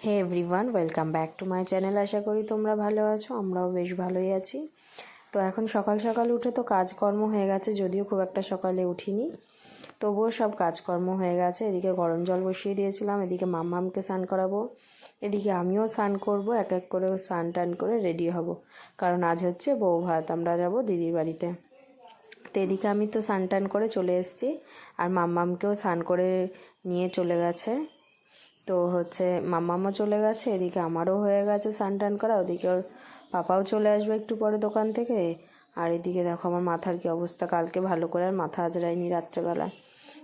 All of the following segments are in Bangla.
Hey everyone welcome back to my channel আশা করি তোমরা ভালো আছো, আমরাও বেশ ভালোই আছি। তো এখন সকাল সকাল উঠে তো কাজকর্ম হয়ে গেছে, যদিও খুব একটা সকালে উঠিনি। তবুও সব কাজকর্ম হয়ে গেছে। এদিকে গরম জল বসিয়ে দিয়েছিলাম, এদিকে মাম্মামকে স্নান করাবো, এদিকে আমিও স্নান করব, এক এক করে স্নান টান করে রেডি হব। কারণ আজ হচ্ছে বউ ভাত, আমরা যাব দিদির বাড়িতে। তো এদিকে আমি তো স্নান টান করে চলে এসেছি, আর মাম্মামকেও স্নান করে নিয়ে চলে গেছে। তো হচ্ছে মাম্মামও চলে গেছে, এদিকে আমারও হয়ে গেছে স্নান টান করা, ওদিকে ওর পাপাও চলে আসবে একটু পরে দোকান থেকে। আর এদিকে দেখো আমার মাথার কি অবস্থা, কালকে ভালো করে আর মাথা আজরাইনি রাত্রেবেলায়।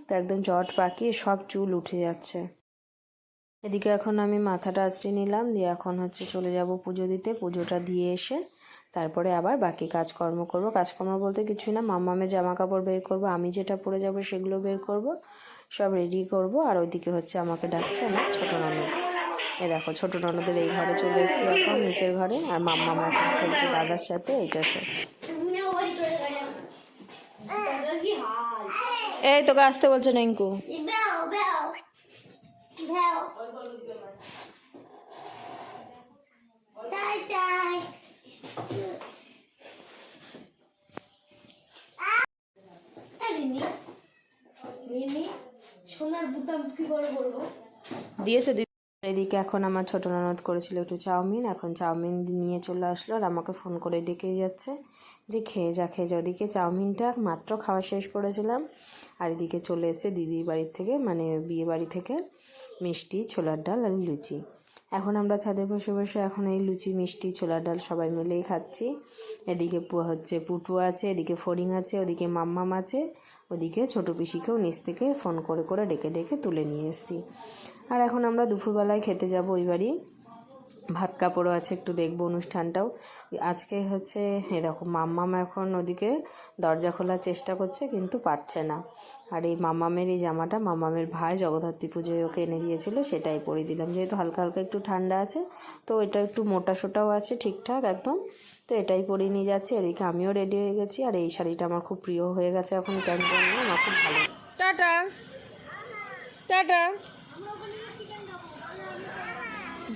তো একদম জট পাকিয়ে সব চুল উঠে যাচ্ছে। এদিকে এখন আমি মাথাটা আঁচড়ে নিলাম, দিয়ে এখন হচ্ছে চলে যাব পুজো দিতে। পুজোটা দিয়ে এসে তারপরে আবার বাকি কাজকর্ম করব। কাজকর্ম বলতে কিছুই না, মাম্মামের জামা কাপড় বের করব, আমি যেটা পরে যাব সেগুলো বের করব। সব রেডি করব আর ওইদিকে হচ্ছে আমাকে ডাকছে আমার ছোটো ননদ। এ দেখো ছোটো ননদের এই ঘরে চলে এসেছি এখন নিচের ঘরে আর মাম্মাম এখন খেলছে দাদার সাথে এইটাতে এই তোকে আসতে বলছে নেঙ্কু Bell, bell, দিয়েছে এদিকে এখন আমার ছোট ননদ করেছিল একটু চাউমিন, এখন চাউমিন নিয়ে চলে আসলো আর আমাকে ফোন করে ডেকেই যাচ্ছে যে খেয়ে যা খেয়ে যা। ওদিকে চাউমিনটা মাত্র খাওয়া শেষ করেছিলাম আর এদিকে চলে এসে দিদির বাড়ির থেকে মানে বিয়ে বাড়ি থেকে মিষ্টি, ছোলার ডাল আর লুচি। এখন আমরা ছাদে বসে বসে এখন এই লুচি, মিষ্টি, ছোলার ডাল সবাই মিলেই খাচ্ছি। এদিকে হচ্ছে, পুটু আছে, এদিকে ফড়িং আছে, ওদিকে মাম্মাম আছে, ওদিকে ছোটো পিসিকেও নিচ থেকে ফোন করে করে ডেকে ডেকে তুলে নিয়ে এসছি। আর এখন আমরা দুপুরবেলায় খেতে যাব ওই বাড়ি। ভাত কাপড়ও আছে, একটু দেখব অনুষ্ঠানটাও। আজকে হচ্ছে, এ দেখো, মাম্মাম এখন ওদিকে দরজা খোলার চেষ্টা করছে, কিন্তু পারছে না। আর এই মাম্মামের এই জামাটা, মাম্মামের ভাই জগদ্ধাত্রী পুজোয় ওকে এনে দিয়েছিল, সেটাই পরে দিলাম। যেহেতু হালকা হালকা একটু ঠান্ডা আছে, তো এটা একটু মোটা সোটাও আছে ঠিকঠাক একদম। তো এটাই পরে নিয়ে যাচ্ছি এদিকে আমিও রেডি হয়ে গেছি। আর এই শাড়িটা আমার খুব প্রিয় হয়ে গেছে এখন, কেন জানি আমার খুব ভালো টাটা। টাটা।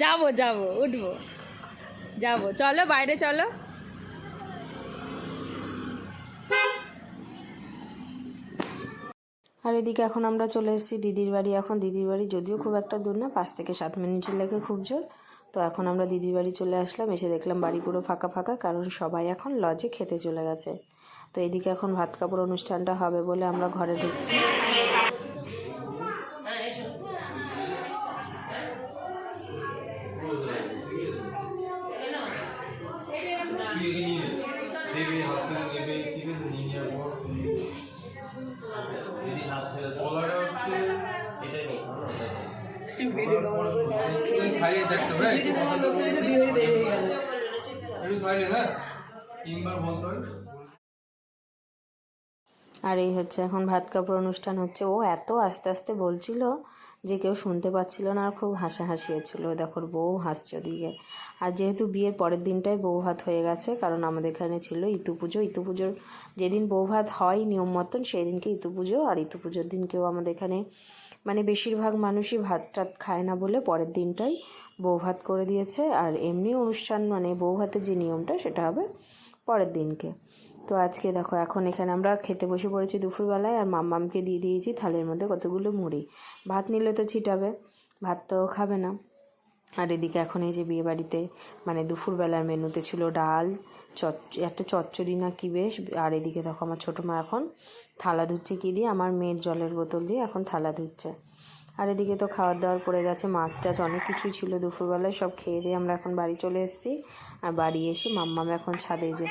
যাব যাব, উঠবো। যাব। চলো, বাইরে চলো। আর এদিকে এখন আমরা চলে এসেছি দিদির বাড়ি। এখন দিদির বাড়ি যদিও খুব একটা দূর না, পাঁচ থেকে সাত মিনিটের লেগে খুব জোর। তো এখন আমরা দিদির বাড়ি চলে আসলাম, এসে দেখলাম বাড়ি পুরো ফাঁকা ফাঁকা, কারণ সবাই এখন লজে খেতে চলে গেছে। তো এদিকে এখন ভাত কাপড় অনুষ্ঠানটা হবে বলে আমরা ঘরে ঢুকছি। নিয়ে দেবে হাত নেবে ঠিক আছে নিয়ে নেওয়ার পর হচ্ছে হ্যাঁ তিনবার বলতে হয় আর এই হচ্ছে এখন ভাত কাপড় অনুষ্ঠান হচ্ছে। ও এত আস্তে আস্তে বলছিল যে কেউ শুনতে পাচ্ছিল না আর খুব হাসাহাসি হচ্ছিল দেখো বউ হাসছে ওদিকে। আর যেহেতু বিয়ের পরের দিনটাই বউ ভাত হয়ে গেছে, কারণ আমাদের এখানে ছিল ইতু পুজো। ইতু পুজোর যেদিন বউ ভাত হয় নিয়ম মতন সেই দিনকে ইতু পুজো। আর ইতু পুজোর দিন কেউ আমাদের এখানে মানে বেশিরভাগ মানুষই ভাত টাত খায় না বলে পরের দিনটাই বউ ভাত করে দিয়েছে। আর এমনি অনুষ্ঠান মানে বউ ভাতের যে নিয়মটা, সেটা হবে পরের দিনকে। তো আজকে দেখো, এখন এখানে আমরা খেতে বসে পড়েছি দুপুরবেলায় আর মাম্মামকে দিয়ে দিয়েছি থালের মধ্যে কতগুলো মুড়ি। ভাত নিলে তো ছিটাবে, ভাত তো খাবে না। আর এদিকে এখন এই যে বিয়ে বাড়িতে মানে দুপুরবেলার মেনুতে ছিল ডাল, চচ, একটা চচ্চড়ি না কি বেশ, আর এদিকে দেখো আমার ছোটো মা এখন থালা ধুচ্ছে কি দিয়ে, আমার মেয়ের জলের বোতল দিয়ে এখন থালা ধুচ্ছে। আর এদিকে তো খাওয়ার দাওয়ার পড়ে গেছে মাছ টাছ অনেক কিছুই ছিল দুপুরবেলায়, সব খেয়ে দিয়ে আমরা এখন বাড়ি চলে এসেছি। আর বাড়ি এসে মাম্মাম এখন ছাদে যে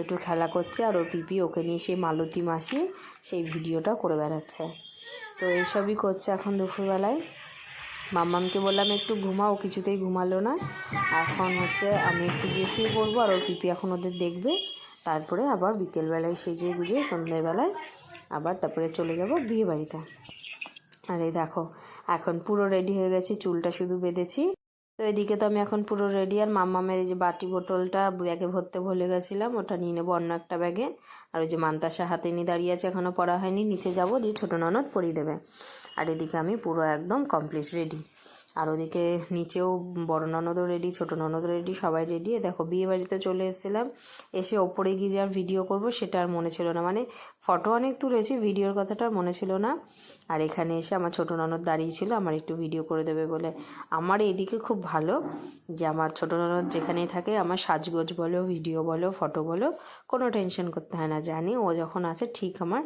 একটু খেলা করছে আর ওর পিপি ওকে নিয়ে সেই মালতী মাসি সেই ভিডিওটা করে বেড়াচ্ছে। তো এইসবই করছে এখন দুপুরবেলায়। মাম্মামকে বললাম, একটু ঘুমাও কিছুতেই ঘুমালো না। এখন হচ্ছে আমি একটু গিয়ে শুয়ে পড়ব আর ওর পিপি এখন ওদের দেখবে। তারপরে আবার বিকেলবেলায় সেজে গুজে সন্ধ্যেবেলায় আবার তারপরে চলে যাব বিয়ে বাড়িতে আর এই দেখো, এখন পুরো রেডি হয়ে গেছি, চুলটা শুধু বেঁধেছি। তো এদিকে তো আমি এখন পুরো রেডি আর মাম্মামের এই যে বাটি বোতলটা ব্যাগে ভরতে ভুলে গেছিলাম, ওটা নিয়ে নেব অন্য একটা ব্যাগে আর ওই যে মান্তাসা হাতে নিয়ে দাঁড়িয়ে আছে এখনও পড়া হয়নি, নিচে যাব, দিয়ে ছোটো ননদ পরিয়ে দেবে। আর এদিকে আমি পুরো একদম কমপ্লিট রেডি আর ওদিকে নিচেও বড় ননদও রেডি ছোটো ননদও রেডি সবাই রেডি দেখো, বিয়ে বাড়িতে চলে এসেছিলাম, এসে ওপরে গিয়ে যে আর ভিডিও করব সেটা আর মনে ছিল না। মানে ফটো অনেক তুলেছি ভিডিওর কথাটা আর মনে ছিল না। আর এখানে এসে আমার ছোটো ননদ দাঁড়িয়ে ছিল, আমার একটু ভিডিও করে দেবে বলে। আমার এদিকে খুব ভালো, যে আমার ছোটো ননদ যেখানেই থাকে, আমার সাজগোজ বলো ভিডিও বলো ফটো বলো, কোনো টেনশন করতে হয় না। জানি ও যখন আছে, ঠিক আমার,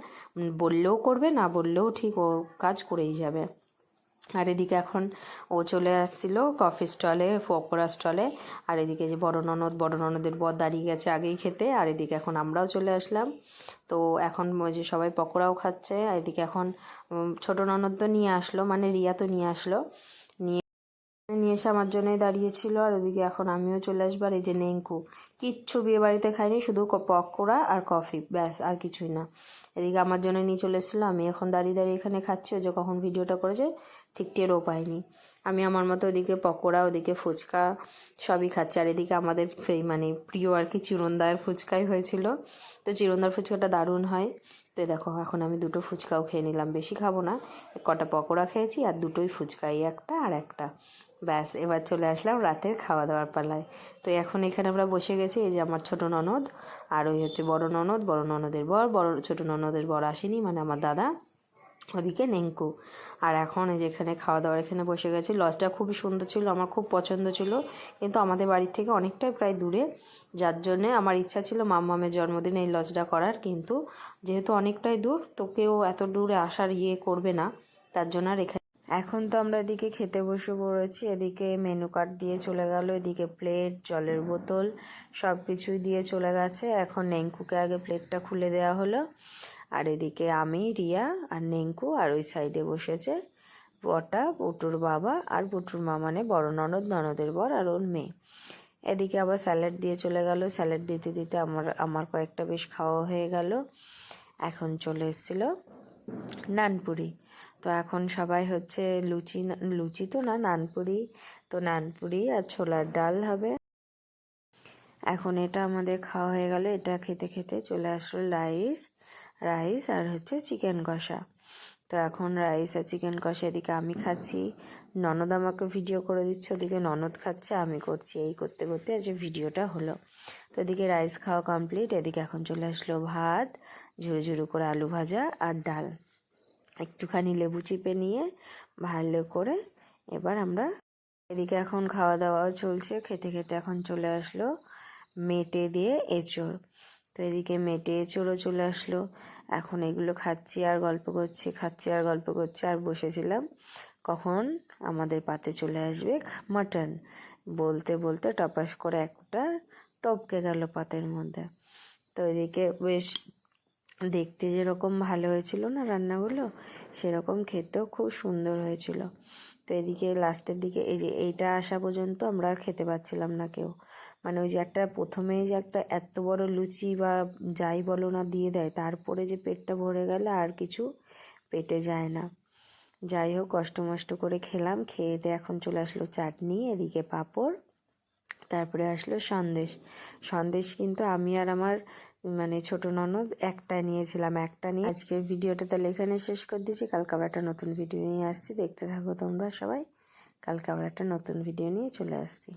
বললেও করবে, না বললেও ঠিক ও কাজ করেই যাবে। আর এদিকে এখন ও চলে আসছিল কফি স্টলে পকোড়া স্টলে আর এদিকে যে বড় ননদ, বড় ননদের বর দাঁড়িয়ে গেছে আগেই খেতে। আর এদিকে এখন আমরাও চলে আসলাম। তো এখন ওই যে সবাই পকোড়াও খাচ্ছে। আর এদিকে এখন ছোট ননদ তো নিয়ে আসলো মানে রিয়া তো নিয়ে আসলো। নিয়ে নিয়ে এসে আমার জন্যই দাঁড়িয়েছিল। আর ওদিকে এখন আমিও চলে আসব। আর এই যে নেংকু, কিচ্ছু বিয়ে বাড়িতে খাইনি শুধু পকোড়া আর কফি ব্যাস, আর কিছুই না। এদিকে আমার জন্য নিয়ে চলে এসেছিল। আমি এখন দাঁড়িয়ে দাঁড়িয়ে এখানে খাচ্ছি। ও যে কখন ভিডিওটা করেছে ঠিক টেরও পাইনি। আমি আমার মতো ওদিকে পকোড়া, ওদিকে ফুচকা সবই খাচ্ছি। আর এদিকে আমাদের মানে প্রিয় আর কি চিরন্দার ফুচকাই হয়েছিল। তো চিরন্দার ফুচকাটা দারুণ হয়। তো দেখো, এখন আমি দুটো ফুচকাও খেয়ে নিলাম। বেশি খাব না। কটা পকোড়া খেয়েছি আর দুটোই ফুচকা এই একটা আর একটা। ব্যাস, এবার চলে আসলাম রাতের খাওয়া দাওয়ার পালায়। তো এখন এখানে আমরা বসে গেছি এই যে আমার ছোট ননদ আর ওই হচ্ছে বড় ননদ, বড় ননদের বর, বড় ছোট ননদের বর আসেনি মানে আমার দাদা। ওদিকে নেংকু আর এখন যেখানে খাওয়া দাওয়ার এখানে বসে গেছি। লজটা খুবই সুন্দর ছিল, আমার খুব পছন্দ ছিল। কিন্তু আমাদের বাড়ির থেকে অনেকটাই প্রায় দূরে। যার জন্যে আমার ইচ্ছা ছিল মাম্মামের জন্মদিনে এই লজটা করার। কিন্তু যেহেতু অনেকটাই দূর, তো কেউ এত দূরে আসার ইয়ে করবে না। তার জন্য আর এখানে এখন তো আমরা এদিকে খেতে বসে পড়েছি। এদিকে মেনু কার্ড দিয়ে চলে গেল, এদিকে প্লেট জলের বোতল সব কিছুই দিয়ে চলে গেছে। এখন নেংকুকে আগে প্লেটটা খুলে দেওয়া হলো। আর এদিকে আমি, রিয়া আর নেঙ্কু আর ওই সাইডে বসেছে। বটা পুটুর বাবা আর পুটুর মা মানে বড় ননদ, ননদের বর আর ওর মেয়ে। এদিকে আবার স্যালাড দিয়ে চলে গেল। স্যালাড দিতে দিতে আমার আমার কয়েকটা বেশ খাওয়া হয়ে গেল। এখন চলে এসেছিল নানপুরি। তো এখন সবাই হচ্ছে লুচি লুচি তো না, নানপুরি। তো নানপুরি আর ছোলার ডাল হবে। এখন এটা আমাদের খাওয়া হয়ে গেল। এটা খেতে খেতে চলে আসলো রাইস। রাইস আর হচ্ছে চিকেন কষা। তো এখন রাইস আর চিকেন কষা এদিকে আমি খাচ্ছি। ননদ আমাকে ভিডিও করে দিচ্ছে, ওদিকে ননদ খাচ্ছে, আমি করছি। এই করতে করতে আজ ভিডিওটা হলো। তো এদিকে রাইস খাওয়া কমপ্লিট এদিকে এখন চলে আসলো ভাত ঝুরু ঝুরু করে আলু ভাজা আর ডাল। একটুখানি লেবু চিপে নিয়ে ভালো করে এবার আমরা এদিকে এখন খাওয়া দাওয়াও চলছে। খেতে খেতে এখন চলে আসলো মেটে দিয়ে এঁচড়। তো এদিকে মেটে এঁচড়ও চলে আসলো। এখন এগুলো খাচ্ছি আর গল্প করছি, খাচ্ছি আর গল্প করছি আর বসেছিলাম। কখন? আমাদের পাতে চলে আসবে মাটন। বলতে বলতে টপাস করে একটা টপকে গেল পাতের মধ্যে। তো এদিকে বেশ দেখতে যেরকম ভালো হয়েছিল না রান্নাগুলো, সেরকম খেতেও খুব সুন্দর হয়েছিল। তো এদিকে লাস্টের দিকে এই যে এইটা আসা পর্যন্ত আমরা আর খেতে পাচ্ছিলাম না কেউ। মানে ওই যে একটা প্রথমেই যে একটা এত বড় লুচি বা যাই বলো না দিয়ে দেয়, তারপরে যে পেটটা ভরে গেলে আর কিছু পেটে যায় না। যাই হোক, কষ্ট মষ্ট করে খেলাম, খেয়ে দিয়ে এখন চলে আসলো চাটনি, এদিকে পাঁপড়, তারপরে আসলো সন্দেশ। সন্দেশ কিন্তু আমি আর আমার মানে ছোট ননদ, একটা নিয়েছিলাম, একটা নিয়ে। আজকের ভিডিওটা তাহলে এখানে শেষ করে দিয়েছি কালকে আবার একটা নতুন ভিডিও নিয়ে আসছি। দেখতে থাকো তোমরা সবাই। কালকে আবার একটা নতুন ভিডিও নিয়ে চলে আসছি।